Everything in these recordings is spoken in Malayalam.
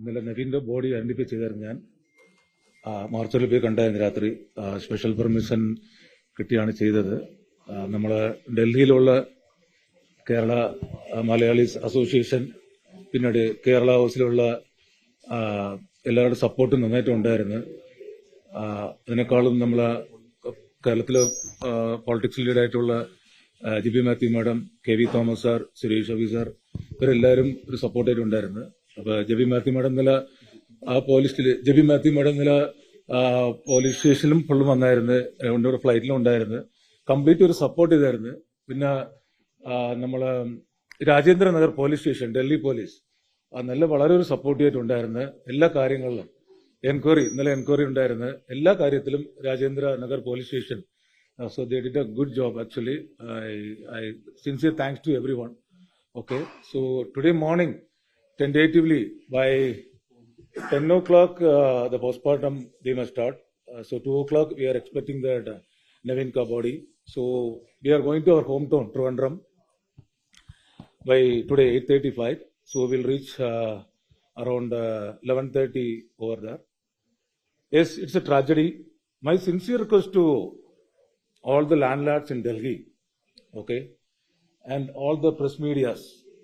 ഇന്നലെ നവീന്റെ ബോഡി ഐഡന്റിഫൈ ചെയ്തായിരുന്നു ഞാൻ. മാർച്ചറിൽ പോയി കണ്ടായിരുന്നു രാത്രി. സ്പെഷ്യൽ പെർമിഷൻ കിട്ടിയാണ് ചെയ്തത്. നമ്മൾ ഡൽഹിയിലുള്ള കേരള മലയാളീസ് അസോസിയേഷൻ പിന്നീട് കേരള ഹൗസിലുള്ള എല്ലാവരുടെ സപ്പോർട്ടും നന്നായിട്ട് ഉണ്ടായിരുന്നു. അതിനേക്കാളും നമ്മൾ കേരളത്തിലെ പൊളിറ്റിക്സ് ലീഡായിട്ടുള്ള G Jibi Mathew madam K V Thomas sir Suresh Abi sir ഇവരെല്ലാവരും ഒരു സപ്പോർട്ടായിട്ട് അപ്പൊ ജബി മാത്യു മേഡം ആ പോലീസിൽ ജബി മാത്യു മേഡം പോലീസ് സ്റ്റേഷനിലും ഫുള്ളും വന്നായിരുന്നു. ഒരു ഫ്ലൈറ്റിലും ഉണ്ടായിരുന്നു. കംപ്ലീറ്റ് ഒരു സപ്പോർട്ട് ചെയ്തായിരുന്നു. പിന്നെ നമ്മൾ നമ്മളെ Rajendra Nagar police station Delhi police നല്ല വളരെ ഒരു സപ്പോർട്ടീവായിട്ട് ഉണ്ടായിരുന്നു എല്ലാ കാര്യങ്ങളിലും. എൻക്വയറി ഇന്നലെ എൻക്വയറി ഉണ്ടായിരുന്നു. എല്ലാ കാര്യത്തിലും Rajendra Nagar police station so they did a good job actually I sincere thanks to every one okay so today morning tentatively by 10 o'clock uh, the postpartum they must start. Uh, so 2 o'clock we are expecting that uh, Navin body. So we are going to our hometown Trivandrum by today 8.35 so we'll reach uh, around uh, 11.30 over there. Yes it's a tragedy. My sincere request to all the landlords in delhi okay and all the press medias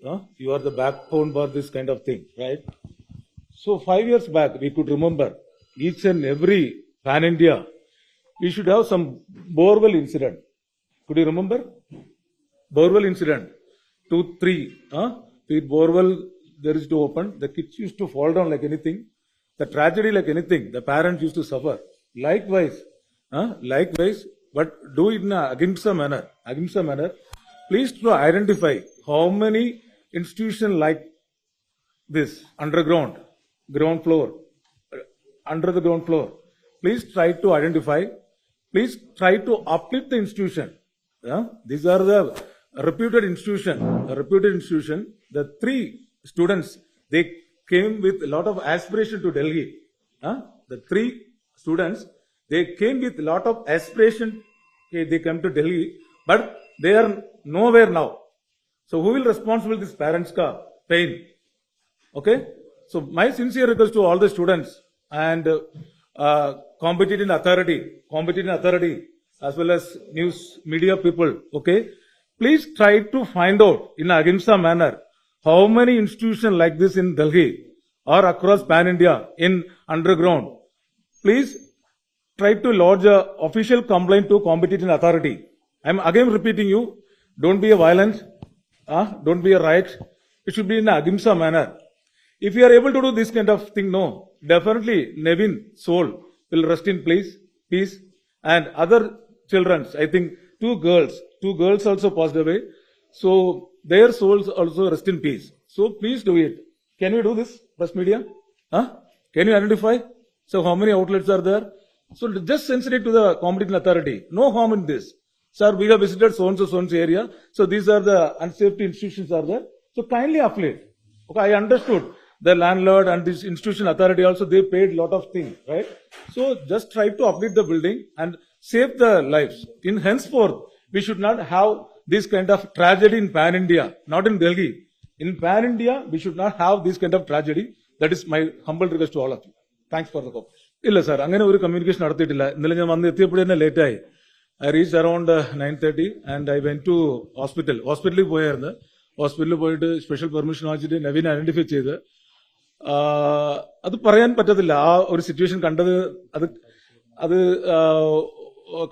huh? you are the backbone for this kind of thing right? So five years back we could remember each and every pan india we should have some borewell incident. Could you remember? Borewell incident. Two three huh? the borewell there is to open. The kids used to fall down like anything. The tragedy like anything. The parents used to suffer. Likewise huh? likewise but do it in a ahimsa manner ahimsa manner. Please to identify how many institutions like this underground ground floor under the ground floor please try to identify please try to uplift the institution yeah? these are the reputed institution reputed institution the three students they came with a lot of aspiration to delhi huh? the three students they came with a lot of aspiration okay, they come to delhi but they are nowhere now so who will responsible this parents ka pain Okay? So my sincere request to all the students and uh, uh, competent authority, competent authority, as well as news media people, okay? Please try to find out in a ahimsa manner how many institutions like this in Delhi or across pan India in underground. Please try to lodge a official complaint to competent authority. I'm again repeating you, don't be a violent, uh, don't be a riot. It should be in a ahimsa manner. If you are able to do this kind of thing, no, definitely Nevin soul will rest in peace, peace, and other children, I think two girls, two girls also passed away, so their souls also rest in peace. So please do it. Can we do this, press media? Huh? Can you identify? So how many outlets are there? So just send it to the competent authority. No harm in this. Sir, we have visited so and so, so and so area. So these are the unsafety institutions are there. So kindly affiliate. Okay, I understood. The landlord and this institution authority also, they paid lot of things, right? So just try to uplift the building and save the lives. In henceforth, we should not have this kind of tragedy in pan India, not in Delhi. In pan India, we should not have this kind of tragedy. That is my humble request to all of you. Thanks for the cooperation. ഇല്ല സാർ അങ്ങനെ ഒരു കമ്മ്യൂണിക്കേഷൻ നടത്തിയിട്ടില്ല ഇന്നലെ ഞാൻ വന്ന് എത്തിയപ്പോഴേ തന്നെ ലേറ്റായി I reach around nine thirty and I went to hospital ഹോസ്പിറ്റലിൽ പോയായിരുന്നു. ഹോസ്പിറ്റലിൽ പോയിട്ട് സ്പെഷ്യൽ പെർമിഷൻ വാങ്ങിച്ചിട്ട് നവീൻ ഐഡന്റിഫൈ ചെയ്ത്. അത് പറയാൻ പറ്റത്തില്ല. ആ ഒരു സിറ്റുവേഷൻ കണ്ടത് അത് അത്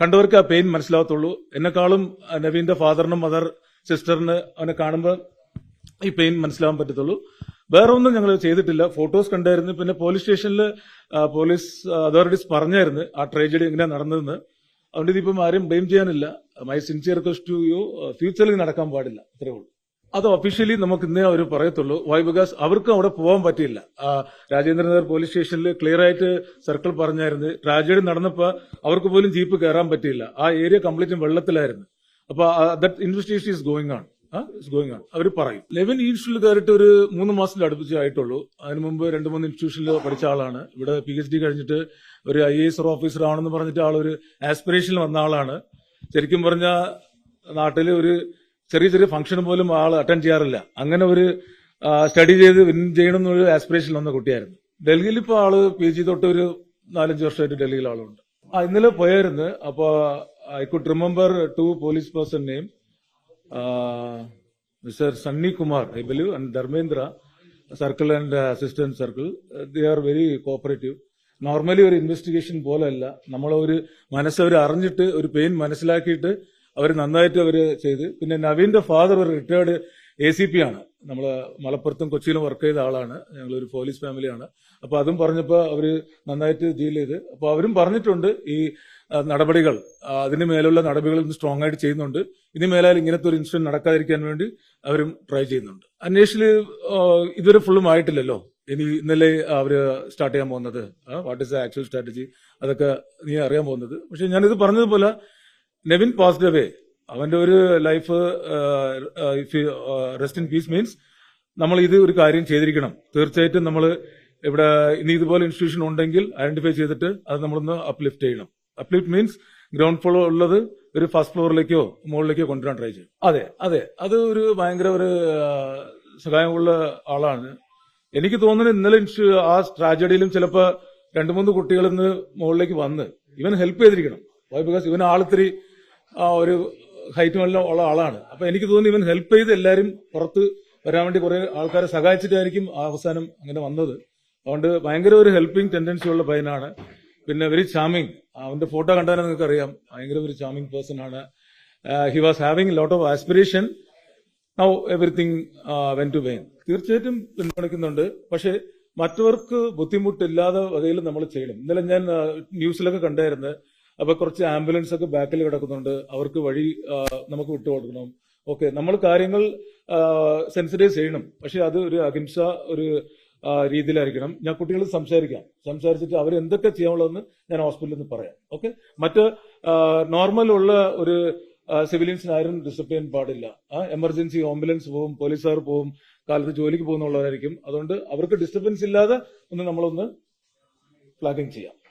കണ്ടവർക്ക് ആ പെയിൻ മനസ്സിലാവത്തുള്ളൂ. എന്നെക്കാളും നവീന്റെ ഫാദറിനും മദർ സിസ്റ്ററിന് അവനെ കാണുമ്പോൾ ഈ പെയിൻ മനസ്സിലാവാൻ പറ്റത്തുള്ളൂ. വേറെ ഒന്നും ഞങ്ങൾ ചെയ്തിട്ടില്ല. ഫോട്ടോസ് കണ്ടായിരുന്നു. പിന്നെ പോലീസ് സ്റ്റേഷനിൽ പോലീസ് അതോറിറ്റീസ് പറഞ്ഞായിരുന്നു ആ ട്രേജഡി എങ്ങനെയാണ് നടന്നതെന്ന്. അതുകൊണ്ട് ഇതിപ്പം ആരും ബ്ലെയിം ചെയ്യാനില്ല. My sincere request to you. ഫ്യൂച്ചറിൽ നടക്കാൻ പാടില്ല. അത്രേ ഉള്ളൂ. അത് ഒഫീഷ്യലി നമുക്ക് ഇന്നേ അവർ പറയത്തുള്ളൂ. വൈ ബിക്കോസ് അവർക്ക് അവിടെ പോകാൻ പറ്റിയില്ല. രാജേന്ദ്രനഗർ പോലീസ് സ്റ്റേഷനിൽ ക്ലിയർ ആയിട്ട് സർക്കിൾ പറഞ്ഞായിരുന്നു. ട്രാജഡി നടന്നപ്പോൾ അവർക്ക് പോലും ജീപ്പ് കയറാൻ പറ്റിയില്ല. ആ ഏരിയ കംപ്ലീറ്റും വെള്ളത്തിലായിരുന്നു. അപ്പൊ that investigation is going is going ആണ് അവർ പറയും. ലെവൻ ഇൻസ്റ്റിറ്റ്യൂട്ടിൽ കയറിയിട്ട് ഒരു മൂന്ന് മാസത്തിൽ അടുപ്പിച്ച് ആയിട്ടുള്ളൂ. അതിന് മുമ്പ് രണ്ട് മൂന്ന് ഇൻസ്റ്റിറ്റ്യൂഷനിൽ പഠിച്ച ആളാണ്. ഇവിടെ പി എച്ച് ഡി കഴിഞ്ഞിട്ട് ഒരു ഐ എസ് ഓഫീസർ ആണെന്ന് പറഞ്ഞിട്ട് ആളൊരു ആസ്പിറേഷനിൽ വന്ന ആളാണ്. ശരിക്കും പറഞ്ഞ നാട്ടിൽ ഒരു ചെറിയ ചെറിയ ഫംഗ്ഷൻ പോലും ആൾ അറ്റൻഡ് ചെയ്യാറില്ല. അങ്ങനെ ഒരു സ്റ്റഡി ചെയ്ത് വിൻ ചെയ്യണം എന്നൊരു ആസ്പിറേഷൻ വന്ന കുട്ടിയായിരുന്നു. ഡൽഹിയിൽ ഇപ്പോൾ ആൾ പി ജി തൊട്ട് ഒരു നാലഞ്ച് വർഷമായിട്ട് ഡൽഹിയിൽ ആളുണ്ട്. ഇന്നലെ പോയായിരുന്നു. അപ്പോൾ I could remember to police person name mister Sunny Kumar I believe and Dharmendra circle and assistant circle they are very cooperative. Normally ഒരു ഇൻവെസ്റ്റിഗേഷൻ പോലെയല്ല നമ്മളൊരു അവർ അറിഞ്ഞിട്ട് ഒരു പെയിൻ മനസ്സിലാക്കിയിട്ട് അവർ നന്നായിട്ട് അവർ ചെയ്ത്. പിന്നെ നവീന്റെ ഫാദർ ഒരു റിട്ടയർഡ് എ സി പി ആണ്. നമ്മൾ മലപ്പുറത്തും കൊച്ചിയിലും വർക്ക് ചെയ്ത ആളാണ്. ഞങ്ങളൊരു പോലീസ് ഫാമിലിയാണ് അപ്പൊ അതും പറഞ്ഞപ്പോൾ അവർ നന്നായിട്ട് ഡീൽ ചെയ്ത്. അപ്പൊ അവരും പറഞ്ഞിട്ടുണ്ട് ഈ നടപടികൾ അതിന് മേലുള്ള നടപടികൾ സ്ട്രോങ് ആയിട്ട് ചെയ്യുന്നുണ്ട്. ഇനി മേലാൽ ഇങ്ങനത്തെ ഒരു ഇൻസിഡന്റ് നടക്കാതിരിക്കാൻ വേണ്ടി അവരും ട്രൈ ചെയ്യുന്നുണ്ട്. അന്വേഷണം ഇതുവരെ ഫുള്ളും ആയിട്ടില്ലല്ലോ? ഇനി ഇന്നലെ അവർ സ്റ്റാർട്ട് ചെയ്യാൻ പോകുന്നത്. What is the actual strategy അതൊക്കെ നീ അറിയാൻ പോകുന്നത്. പക്ഷെ ഞാനിത് പറഞ്ഞതുപോലെ നെവിൻ പാസ്ഡ് അവേ അവന്റെ ഒരു life if rest in peace means നമ്മൾ ഇത് ഒരു കാര്യം ചെയ്തിരിക്കണം. തീർച്ചയായിട്ടും നമ്മൾ ഇവിടെ ഇനി ഇതുപോലെ ഇൻസ്റ്റിറ്റ്യൂഷൻ ഉണ്ടെങ്കിൽ ഐഡന്റിഫൈ ചെയ്തിട്ട് അത് നമ്മളൊന്ന് അപ്ലിഫ്റ്റ് ചെയ്യണം. അപ്ലിഫ്റ്റ് മീൻസ് ഗ്രൗണ്ട് ഫ്ലോർ ഉള്ളത് ഒരു ഫസ്റ്റ് ഫ്ലോറിലേക്കോ മുകളിലേക്കോ കൊണ്ടുവരാൻ ട്രൈ ചെയ്യും. അതെ അതെ. അത് ഒരു ഭയങ്കര ഒരു സഹായമുള്ള ആളാണ്. എനിക്ക് തോന്നുന്നത് ഇന്നലെ ആ ട്രാജഡിയിലും ചിലപ്പോ രണ്ടു മൂന്ന് കുട്ടികൾ ഇന്ന് മുകളിലേക്ക് വന്ന് ഇവൻ ഹെൽപ്പ് ചെയ്തിരിക്കണം. ബിക്കോസ് ഇവൻ ആളിത്തിരി ഒരു ഹൈറ്റ് ഉള്ള ആളാണ്. അപ്പൊ എനിക്ക് തോന്നുന്നു ഇവൻ ഹെൽപ്പ് ചെയ്ത് എല്ലാവരും പുറത്ത് വരാൻ വേണ്ടി കുറെ ആൾക്കാരെ സഹായിച്ചിട്ടായിരിക്കും അവസാനം അങ്ങനെ വന്നത്. അതുകൊണ്ട് ഭയങ്കര ഒരു ഹെൽപ്പിംഗ് ടെൻഡൻസി ഉള്ള പയ്യനാണ്. പിന്നെ വെരി ചാമിങ്. അവന്റെ ഫോട്ടോ കണ്ടാൽ നിങ്ങൾക്ക് അറിയാം ഭയങ്കര ഒരു ചാമിങ് പേഴ്സൺ ആണ്. He was having lot of aspiration. Now everything went to vain. തീർച്ചയായിട്ടും പിന്തുണയ്ക്കുന്നുണ്ട്. പക്ഷേ മറ്റവർക്ക് ബുദ്ധിമുട്ടില്ലാതെ വകയിൽ നമ്മൾ ചെയ്യണം. ഇന്നലെ ഞാൻ ന്യൂസിലൊക്കെ കണ്ടായിരുന്നു. അപ്പൊ കുറച്ച് ആംബുലൻസ് ഒക്കെ ബാക്കിൽ കിടക്കുന്നുണ്ട്. അവർക്ക് വഴി നമുക്ക് നമുക്ക് വിട്ടുകൊടുക്കണം ഓക്കെ നമ്മൾ കാര്യങ്ങൾ സെൻസിറ്റൈസ് ചെയ്യണം. പക്ഷെ അത് ഒരു അഹിംസ ഒരു രീതിയിലായിരിക്കണം. ഞാൻ കുട്ടികൾ സംസാരിക്കാം. സംസാരിച്ചിട്ട് അവർ എന്തൊക്കെ ചെയ്യാനുള്ളതെന്ന് ഞാൻ ഹോസ്പിറ്റലിൽ നിന്ന് പറയാം. ഓക്കെ? മറ്റ് നോർമൽ ഉള്ള ഒരു സിവിലിയൻസിന് ആരും ഡിസിപ്ലിൻ പാടില്ല. എമർജൻസി ആംബുലൻസ് പോകും പോലീസുകാർ പോകും കാലത്ത് ജോലിക്ക് പോകുന്നുള്ളവരായിരിക്കും. അതുകൊണ്ട് അവർക്ക് ഡിസ്റ്റർബൻസ് ഇല്ലാതെ ഒന്ന് നമ്മളൊന്ന് ഫ്ലാഗിങ് ചെയ്യാം.